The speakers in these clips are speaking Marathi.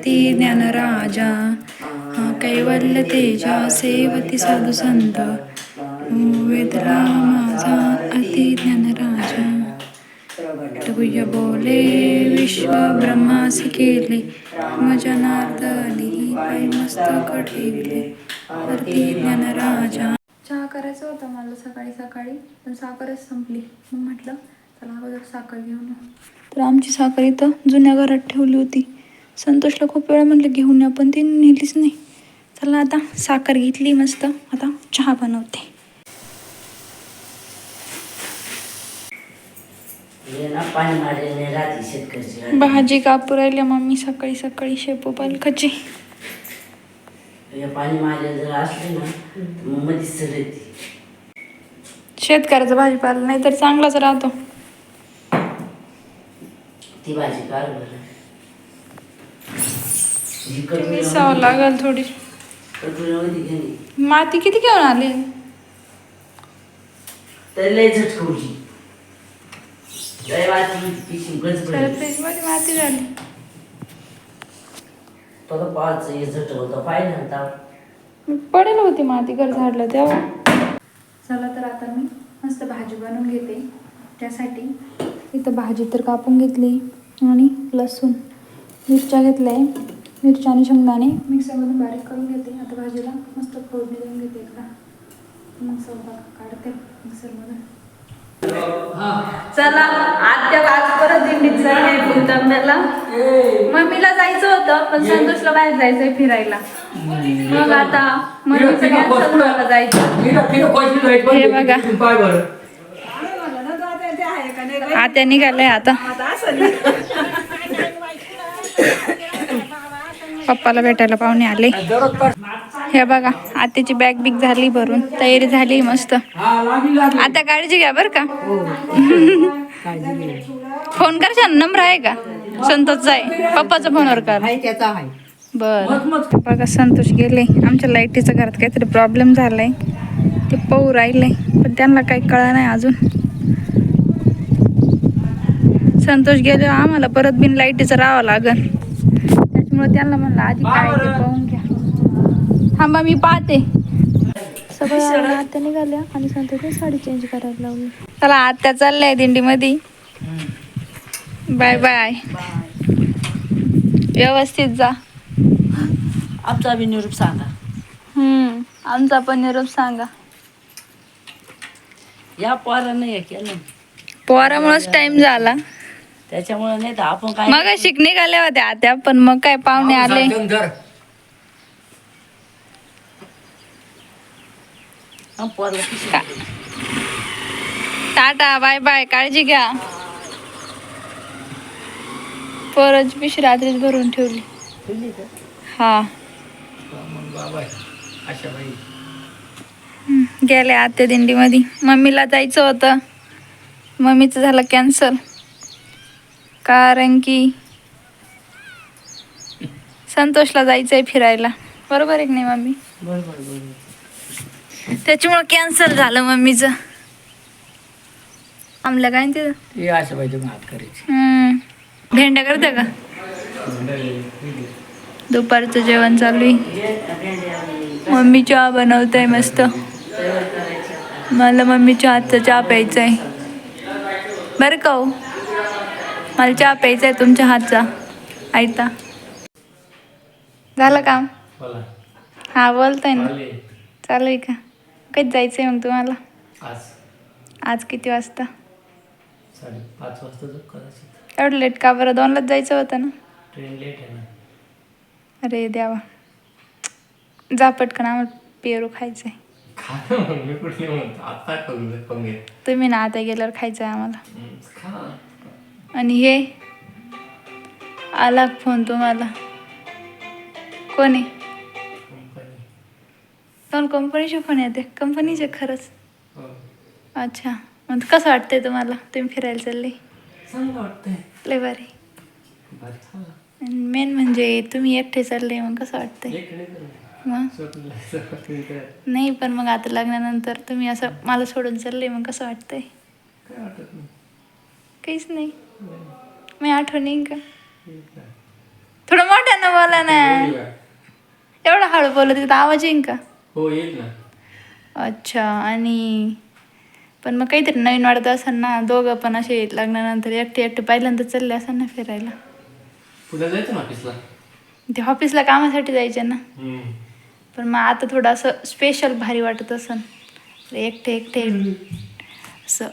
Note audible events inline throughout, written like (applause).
अति ज्ञानराजा। कैवल्य तेजा सेवती साधू संत। वेदला माझा अति ज्ञानराजा। तुय बोले विश्व ब्रह्मासी केले। मजनार्दनी पाय मस्तक ठेवले। अति ज्ञानराजा। चहा करायचा होता मला सकाळी सकाळी पण साखरच संपली. मग म्हटलं चला अगोदर साखर घेऊन तर आमची साखर इथं जुन्या घरात ठेवली होती. संतोषला खूप वेळा म्हटलं घेऊन या. पण ती नेलीच नाही. चला आता साखर घेतली मस्त. आता चहा बनवते. भाजी कापू राहिली मम्मी सकाळी सकाळी शेपू पालकाची. येते शेतकऱ्याचा भाजीपाला नाही तर चांगलाच राहतो. ती भाजी मिसावं लागल थोडी. माती किती घेऊन आली? माती झाली. पडेल होती माती घर झाडलं तेव्हा. चला तर आता मी मस्त भाजी बनवून घेते. त्यासाठी इथं भाजी तर कापून घेतली आणि लसूण मिरच्या घेतल्या आहे. मिरच्या आणि शेंगदाणे. मिक्सरमधून बारीक करून घेते. आता भाजीला मस्त फोडणी देऊन घेते एकदा. मग स्वयंपाक काढते मिक्सरमधून. चला आत्या आज परत दिंडीत चढले भूतांब्याला मम्मीला जायचं होतं पण संतोषला बाहेर जायचंय फिरायला. मग आता मम्मीचं झालं जायचं. हे बघा. आत्या निघालंय आता. पप्पाला भेटायला पाहुणे आले. हे बघा आत्याची बॅग बिग झाली भरून तयारी झाली मस्त. आता काळजी घ्या बर का. फोन करशाल नंबर आहे का? संतोषचा आहे. पप्पाचा फोनवर कर. बर. बघा संतोष गेले. आमच्या लाईटीच्या घरात काहीतरी प्रॉब्लेम झालाय. ते पाहू राहिले पण त्यांना काही कळा नाही अजून. संतोष गेले आम्हाला परत बिन लाईटीचं राहावं लागल त्याच्यामुळे त्यांना म्हणलं आधी काय ते पाहून घ्या. थांबा मी पाहते. सगळं आत्या निघाल्या आणि संतोषने साडी चेंज करायला लावली. चला आत्या चालल्या दिंडीमध्ये. Bye bye. व्यवस्थित जा. आमचा बी निरूप सांगा. हम्म. आमचा पण निरोप सांगा. या पोरानं हे केलं. पोरामुळेच टाइम झाला. त्याच्यामुळे नाही तर आपण काय मग शिक निघाल्या होत्या आत्या पण मग काय पाहुणे आले. हा. टाटा बाय बाय काळजी घ्या. पोराची पिशवी रात्रीच भरून ठेवली. ठेवली का? हा. हम्म, गेले आत्या दिंडीमध्ये. मम्मीला जायचं होतं. मम्मीचं झालं कॅन्सल कारण की संतोषला जायचंय फिरायला. बरोबर आहे की नाही मम्मी? बरोबर बरोबर त्याच्यामुळं कॅन्सल झालं मम्मीचं. आमला काय ते अशा पाहिजे करायची. भेंड्या करते का? दुपारचं जेवण चालू आहे. मम्मी चहा बनवते मस्त. मला मम्मीच्या हातचा चहा प्यायचा आहे बरं का हो? मला चहा प्यायचा आहे तुमच्या हातचा ऐता झालं काम? हा बोलताय ना. चालू आहे. का? कधी जायचं आहे मग तुम्हाला? आज. आज किती वाजता? एवढं लेट का बरं? दोनलाच जायचं होतं ना? ट्रेन लेट आहे ना. अरे द्यावा जा पटकन आम्हाला पेरू खायचं आहे तुम्ही ना आता गेल्यावर खायचं आहे आम्हाला आणि हे आला फोन तुम्हाला. कोण? दोन कंपनीचे फोन येते. कंपनीचे खरंच. अच्छा. मग कसं वाटतंय तुम्हाला? तुम्ही फिरायला चालले? लय बरं मेन म्हणजे तुम्ही एकटे चालले मग कसं वाटतंय? मग? नाही पण मग आता लग्नानंतर तुम्ही असं मला सोडून चालले मग कसं वाटतंय? काहीच नाही, मी आठवण येईन का. थोडं मोठ्यानं बोला ना. एवढा हळू बोलत तिथं आवाज येईन का? हो येईल ना. अच्छा आणि पण मग काहीतरी नवीन वाटत असेल ना दोघं पण असे लग्नानंतर एकटे एकटे पहिल्यांदा चालले असेल ना फिरायला. पुढे जायचं ना ऑफिसला ते ऑफिसला कामासाठी जायचे ना. पण मग आता थोडं असं स्पेशल भारी वाटत असेल. एकटे एकटे. असं.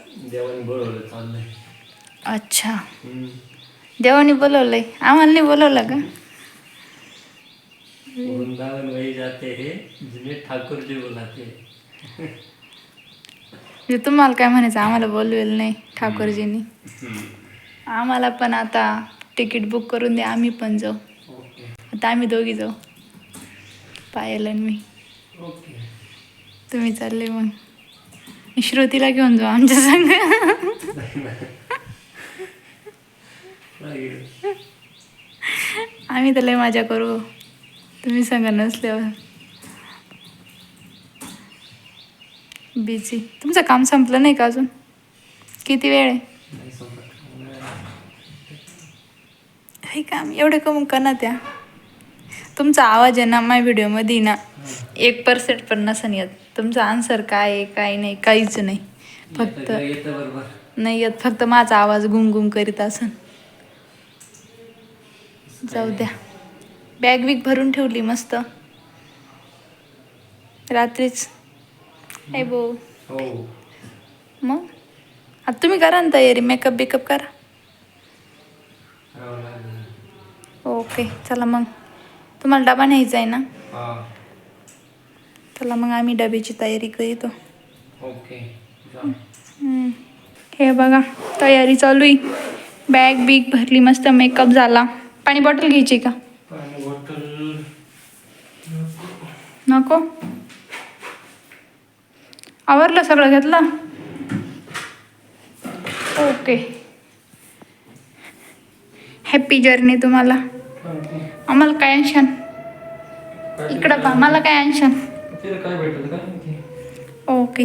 अच्छा. देवानी बोलवलंय. आम्हाला नाही बोलवलं का? वृंदावन वही जाते हैं जिन्हें ठाकुर जी बुलाते हैं. म्हणजे तुम्हाला काय म्हणायचं? आम्हाला बोलवेल नाही ठाकूरजींनी. आम्हाला पण आता तिकीट बुक करून द्या आम्ही पण जाऊ. आता आम्ही दोघी जाऊ. पायल आणि मी. तुम्ही चालले मग. मी श्रुतीला घेऊन जाऊ आमच्या संग. (laughs) (laughs) आम्ही तर लय मजा करू. तुम्ही संग नसल्यावर. बिझी तुमचं काम संपलं नाही का अजून? किती वेळ आहे. हे काम एवढे कमून कना त्या. तुमचा आवाज आहे ना माझ्या व्हिडिओमध्ये ना एक पर्सेंट पण नसन येत. तुमचा आन्सर काय आहे काय नाही काहीच नाही. फक्त नाही येत फक्त माझा आवाज गुंगुंग करीत असन. जाऊ द्या. बॅग बिग भरून ठेवली मस्त. रात्रीच. आहे बो. हो. मग? आता तुम्ही करा ना तयारी. मेकअप बिकअप करा. ओके चला मग. तुम्हाला डबा न्यायचा आहे ना? हा. चला मग आम्ही डब्याची तयारी करीतो. ओके. हे बघा तयारी चालू आहे. बॅग बिग भरली मस्त मेकअप झाला. पाणी बॉटल घ्यायची का? पाणी बॉटल नको. आवरलं सगळं घेतलं? ओके. हॅपी जर्नी तुम्हाला. आम्हाला काय आणशान इकडं पहा मला काय का? ओके.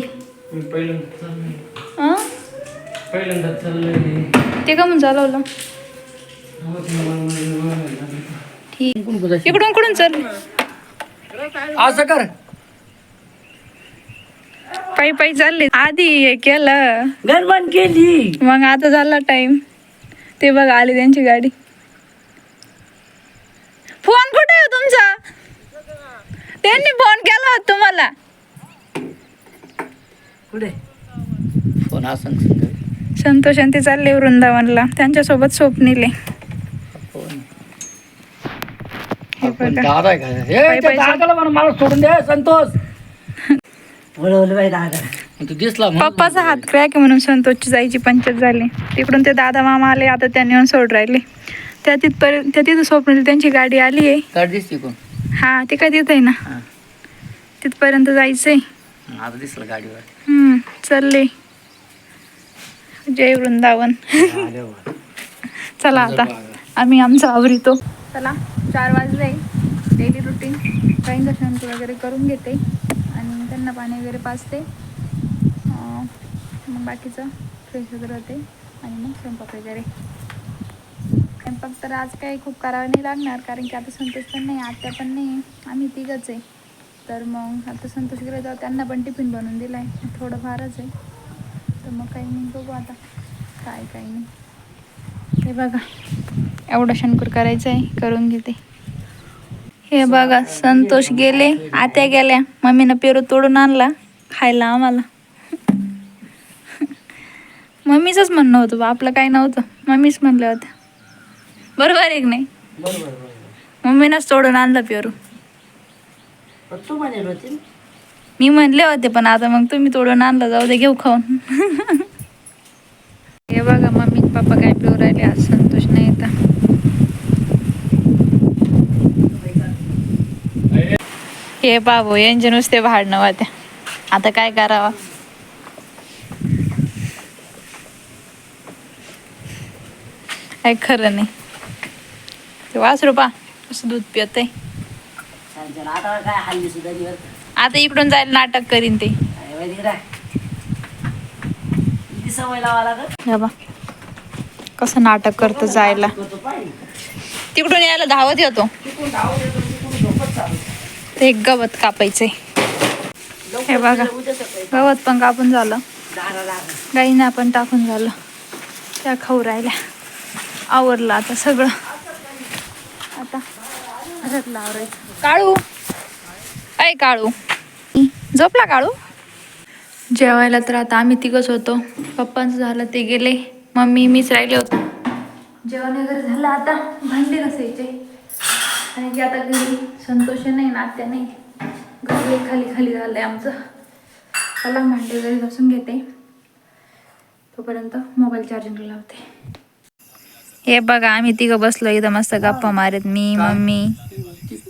ते का म्हणून चालवलं? ठीक इकडून कुठून चल असं कर. पायी पायी चालले. आधी हे केलं. गरबण केली. मग आता झाला टाइम ते बघ आली त्यांची गाडी. फोन कुठे आहे तुमचा? त्यांनी फोन केला होता तुम्हाला. कुठे? फोन संतोष आणि ते चालले वृंदावनला. त्यांच्यासोबत स्वप्नीले बघा दादा आहे का? पायी हे पायी चाल- दादाला म्हणा मला सोडून द्या संतोष. बोलवलं बाई दादा. तू दिसला म्हणून. पप्पाचा हात क्रॅक आहे म्हणून संतोषची जायची पंचायत झाली. तिकडून ते दादा मामा आले आता त्यांनी येऊन सोड राहिले. त्या तिथपर्यंत त्या तिथं स्वप्नील त्यांची गाडी आली आहे. गाडी दिसते कोण? हा ते काय तिथं आहे ना? हा. तिथपर्यंत जायचंय. आता दिसलं गाडीवर. हम्म, चालले जय वृंदावन. चला आता. आम्ही आमचं आवरितो. चला चार वाजले. डेली रुटीन काही शंक वगैरे करून घेते आणि त्यांना पाणी वगैरे पाजते. मग बाकीचं फ्रेश वगैरे होते आणि मग स्वयंपाक वगैरे. स्वयंपाक तर आज काही खूप करावं नाही लागणार कारण की आता संतोष पण नाही आत्या पण नाही आम्ही तिघच आहे. तर मग आता संतोष गेले तर त्यांना पण टिफिन बनवून दिला आहे थोडं फारच आहे. तर मग काही नाही बघू आता. काय काही नाही. हे बघा. एवढं शंकर करायचं आहे करून घेते. हे बघा संतोष गेले आत्या गेल्या. मम्मीनं पेरू तोडून आणला खायला आम्हाला. मम्मीचंच म्हणणं होतं बा आपलं काही नव्हतं. मम्मीच म्हणल्या होत्या. बरोबर आहे की नाही? मम्मीनंच तोडून आणलं पेरू. मी म्हणले होते पण आता मग तुम्ही तोडून आणलं जाऊ दे घेऊ खाऊन. (laughs) हे बघा मम्मी पप्पा काय पिऊ राहिले आज संतोष नाही येता हे बाबू यांचे नुसते भाडणं वाट्या आता काय करावा? काय खरं नाही. ते वासरू पा असं दूध पित आता इकडून जायला नाटक करीन ते. काय कसं नाटक करतो जायला. तिकडून यायला धावत येतो तिकडून धावत येतो तिकडून झोपत चालू ते एक गवत कापायचे हे बघा गवत पण कापून झालं. गाईंना पण टाकून झालं. त्या खाऊ राहिल्या. आवरलं आता सगळं. आता घरातलं आवरायचं काळू. ऐ काळू. झोपला काळू? जेवायला तर आता आम्ही तिघच होतो. पप्पांचं झालं ते गेले. मम्मी मीच राहिले होतो. जेवण वगैरे झालं आता. भांडे घासायचे. आणि की आता घरी? संतोष नाही नात्या नाही. घरी खाली खाली झालंय आमचं. चला भांडे वगैरे घासून घेते. तोपर्यंत मोबाईल चार्जिंगला लावते. हे बघा आम्ही तिघं बसलो इथं मस्त गप्पा मारत. मी मम्मी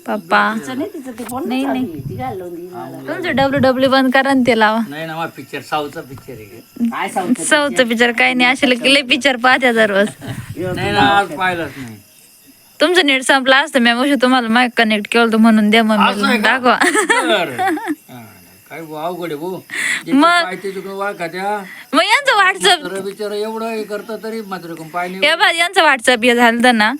पप्पा. नाही नाही. तुमचं डब्ल्यू डब्ल्यू बंद करा ना ते लावा. नाही ना पिक्चर साऊथचा पिक्चर आहे. चौथं पिक्चर काही नाही असे लय पिक्चर पाहत्या दररोज नाही ना आज पाहिलंच नाही तुमचं नेट संपला असतं मी मग तुम्हाला माईक कनेक्ट केलं होतं म्हणून द्या आहे का? दाखवा. बरं. (laughs) हा, काय भाऊ अवघड आहे भाऊ. मग- मग यांचं व्हॉट्सअप एवढं हे करतं तरी मात्र कोण पाय नाही बा यांचं व्हॉट्सअप हे झालं ना.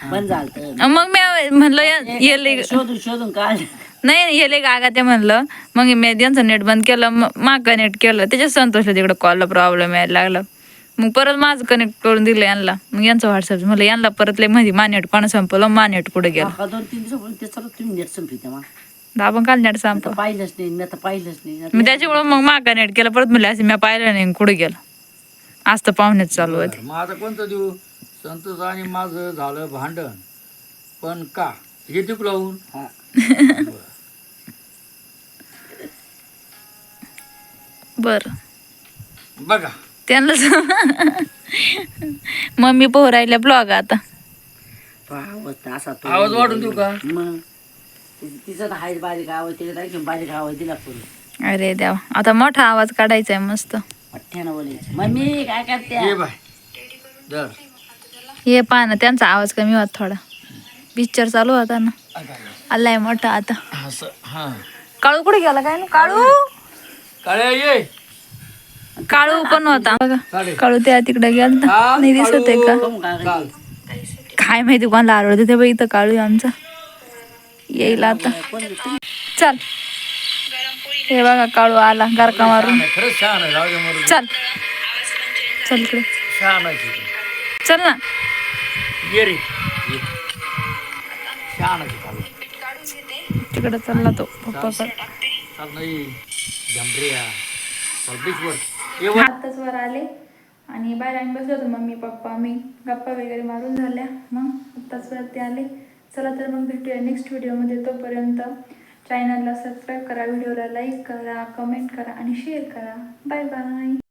मग मी म्हणलं या- ये लय- शोधून शोधून काढ. नाही लय गागा ते म्हणलं मग मी यांचं नेट बंद केलं मग मा कनेक्ट केलं त्याच्यात संतोषला तिकडं कॉलला प्रॉब्लेम यायला लागला. मग परत माझं कनेक्ट करून दिलं यांना मग यांचं व्हॉट्सअप म्हणलं यांना परत लयमध्ये मानेट कोणा संपलं मानेट पुढे गेलं. हा दोन तीन दिवस ते सर्व तुम्ही नेट संपली तेव्हा. दाबन काल नेट आता पाहिलंच नाही मी आता पाहिलंच नाही. मी त्याच्यामुळे मग मा कनेक्ट केलं परत म्हणलं असं मी पाहिलं नाही कुठे गेलं? आज तर पाहुणेच चालू होते मग आता कोणतं देऊ? संतोष आणि माझं झालं भांडण. पण का? हे लावून? हा. बर. बघा. त्यांना मम्मी पोह राहिल्या ब्लॉग आता. आवाज असा तो आवाज वाढून देऊ का? मग. ति- तिचा तर हाय बारीक आवाज तिला नाही बारीक आवाज दिला पुढे अरे देवा. आता मोठा आवाज काढायचा आहे मस्त बोलायचं. मम्मी काय करते? ये बाय. दर हे पहा ना त्यांचा आवाज कमी होता थोडा. पिक्चर चालू होता ना. आलाय मोठा आता. असं हा. काळू कुठे गेला काय? ना काळू? काळे ये. काळू पण होता. बघा काळू त्या तिकडे गेला नाही दिसत आहे का? काय माहिती कोणाला आवडते ते इथं काळू आमचा. येईल आता. चल. हे बघा काळू आला गारका मारून. चल. चल इकडे. चल ना. तिकडे चालला तो पप्पाकडे आताच वर. आत्ताच वर आले. आणि बाहेर आम्ही बसलो होतो मम्मी पप्पा मी. गप्पा वगैरे मारून झाल्या. मग आत्ताच वरती आले. चला तर मग भेटूया नेक्स्ट व्हिडिओमध्ये तोपर्यंत चॅनलला सबस्क्राईब करा व्हिडिओला लाईक करा कमेंट करा आणि शेअर करा. Bye bye